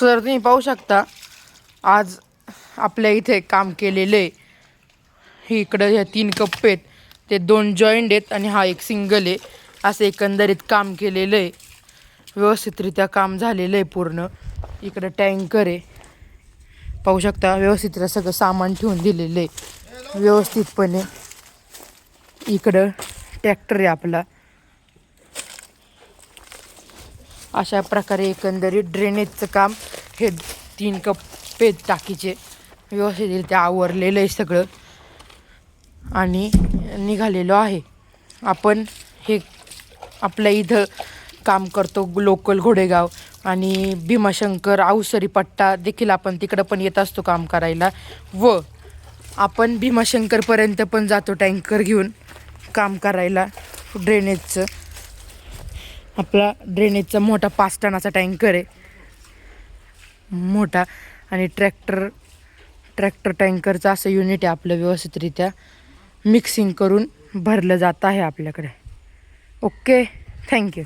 Sir तुम्ही पाहू शकता आज आपल्या इथे काम केलेलं आहे हे इकडं ह्या तीन कप्पे आहेत ते दोन जॉईंट आहेत आणि हा एक सिंगल आहे. असं एकंदरीत काम केलेलं आहे. व्यवस्थितरित्या काम झालेलं आहे पूर्ण. इकडं टँकर आहे. पाहू शकता व्यवस्थितरित्या सगळं सामान ठेवून दिलेलं आहे. व्यवस्थितपणे इकडं ट्रॅक्टर आहे आपला. अशा प्रकारे एकंदरीत ड्रेनेजचं काम हे तीन कप्पे आहेत टाकीचे व्यवस्थितरित्या आवरलेलं आहे सगळं. आणि निघालेलो आहे. आपण हे आपल्या इथं काम करतो लोकल घोडेगाव आणि भीमाशंकर अवसरी पट्टा देखील आपण तिकडं पण येत असतो काम करायला व आपण भीमाशंकरपर्यंत पण जातो टँकर घेऊन काम करायला ड्रेनेजचं आपला ड्रेनेजचा मोठा पाच टनाचा टँकर आहे. मोठा. आणि ट्रॅक्टर ट्रॅक्टर टँकरचं असं युनिट आहे आपलं व्यवस्थितरित्या. मिक्सिंग करून भरलं जात आहे आपल्याकडे. Okay thank you